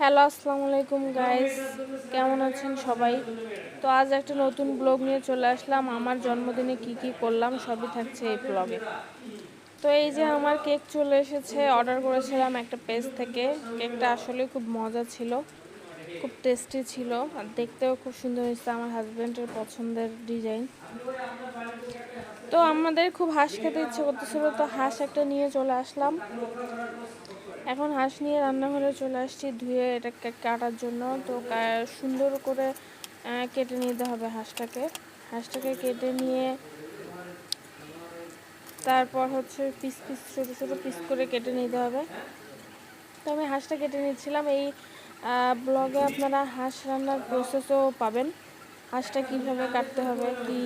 Hello, আসসালামু আলাইকুম guys কেমন আছেন সবাই? তো আজ একটা নতুন ব্লগ নিয়ে চলে আসলাম। আমার জন্মদিনে কি কি করলাম সবই থাকছে এই ব্লগে। তো এই যে আমার কেক চলে এসেছে অর্ডার করেছিলাম একটা পেজ থেকে। কেকটা আসলে খুব মজা ছিল, খুব টেস্টি ছিল, আর দেখতেও খুব সুন্দর হয়েছে আমার হাজব্যান্ডের পছন্দের ডিজাইন তো আমাদের খুব হাঁস খেতে ইচ্ছে করতেছিল, তো হাঁস একটা নিয়ে চলে আসলাম। এখন হাঁস নিয়ে রান্নাঘরে চলে আসছি ধুয়ে এটাকে কাটার জন্য। তো সুন্দর করে কেটে নিতে হবে হাঁসটাকে। হাঁসটাকে কেটে নিয়ে তারপর হচ্ছে পিস পিস, ছোটো ছোটো পিস করে কেটে নিতে হবে। তো আমি হাঁসটা কেটে নিচ্ছিলাম। এই ব্লগে আপনারা হাঁস রান্নার প্রসেসও পাবেন। হাঁসটা কীভাবে কাটতে হবে, কি,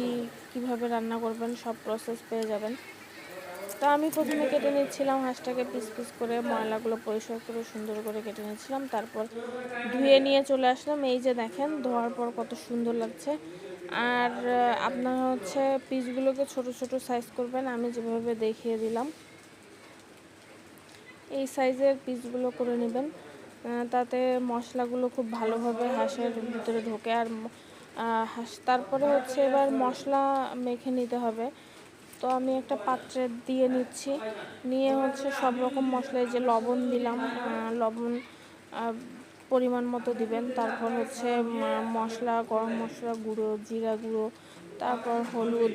কীভাবে রান্না করবেন, সব প্রসেস পেয়ে যাবেন। তো আমি প্রথমে কেটে নিচ্ছিলাম হাঁসটাকে পিস পিস করে, ময়লাগুলো পরিষ্কার করে, সুন্দর করে কেটে নিচ্ছিলাম। তারপর ধুয়ে নিয়ে চলে আসলাম। এই যে দেখেন, ধোয়ার পর কত সুন্দর লাগছে। আর আপনারা হচ্ছে পিসগুলোকে ছোট ছোট সাইজ করবেন, আমি যেভাবে দেখিয়ে দিলাম। এই সাইজের পিসগুলো করে নেবেন। তাতে মশলাগুলো খুব ভালোভাবে হাঁসের ভিতরে ঢোকে। আর হাঁস, তারপরে হচ্ছে এবার মশলা মেখে নিতে হবে। তো আমি একটা পাত্রে দিয়ে নিচ্ছি। নিয়ে হচ্ছে সব রকম মশলায় যে লবণ দিলাম লবণ পরিমাণ মতো দিবেন। তারপর হচ্ছে মশলা, গরম মশলা গুঁড়ো, জিরা গুঁড়ো, তারপর হলুদ,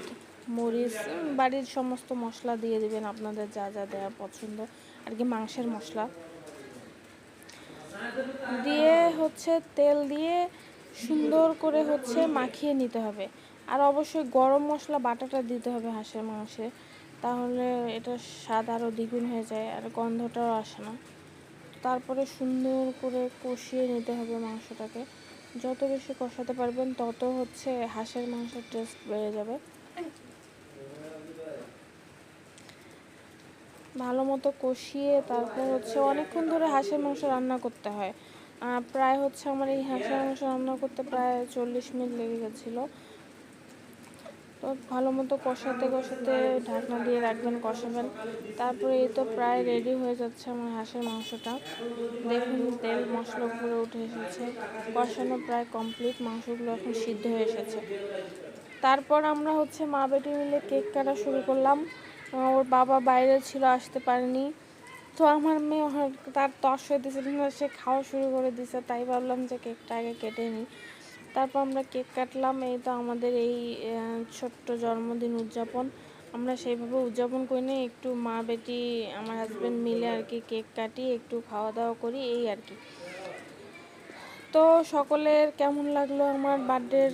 মরিচ বাড়ির সমস্ত মশলা দিয়ে দিবেন আপনাদের যা যা দেওয়া পছন্দ, আর কি মাংসের মশলা। দিয়ে হচ্ছে তেল দিয়ে সুন্দর করে হচ্ছে মাখিয়ে নিতে হবে। আর অবশ্যই গরম মশলা বাটাটা দিতে হবে হাঁসের মাংসে, তাহলে এটা স্বাদ আরও দ্বিগুণ হয়ে যায় আর গন্ধটাও আসে না। তারপরে সুন্দর করে কষিয়ে নিতে হবে মাংসটাকে। যত বেশি কষাতে পারবেন তত হচ্ছে হাঁসের মাংসের টেস্ট বেড়ে যাবে। ভালো মতো কষিয়ে তারপর হচ্ছে অনেকক্ষণ ধরে হাঁসের মাংস রান্না করতে হয়। প্রায় হচ্ছে আমার এই হাঁসের মাংস রান্না করতে প্রায় চল্লিশ মিনিট লেগে গেছিল। তো ভালো মতো কষাতে কষাতে ঢাকনা দিয়ে রাখবেন, কষাবেন। তারপরে এই তো প্রায় রেডি হয়ে যাচ্ছে আমার হাঁসের মাংসটা। দেখুন, তেল, মশলা উঠে এসেছে। কষানো প্রায় কমপ্লিট মাংসগুলো এখন সিদ্ধ হয়ে এসেছে। তারপর আমরা হচ্ছে মা বেটি মিলে কেক কাটা শুরু করলাম। ওর বাবা বাইরে ছিল, আসতে পারেনি। তো আমার মেয়ে তার তস হয়ে দিয়েছিল না সে খাওয়া শুরু করে দিছে, তাই ভাবলাম যে কেকটা আগে কেটে নিই। তারপর আমরা কেক কাটলাম, এই তো আমাদের এই ছোট্ট জন্মদিন উদযাপন। আমরা সেইভাবে উদযাপন করি না একটু মা বেটি, আমার হাজব্যান্ড মিলে আর কি কেক কাটি, একটু খাওয়া দাওয়া করি, এই আর কি। তো সকলের কেমন লাগল আমার বার্থডের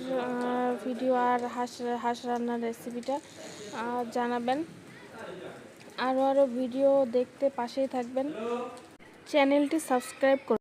ভিডিও আর হাঁস হাঁস রান্নার রেসিপিটা জানাবেন। আরও আরও ভিডিও দেখতে পাশেই থাকবেন। চ্যানেলটি সাবস্ক্রাইব করুন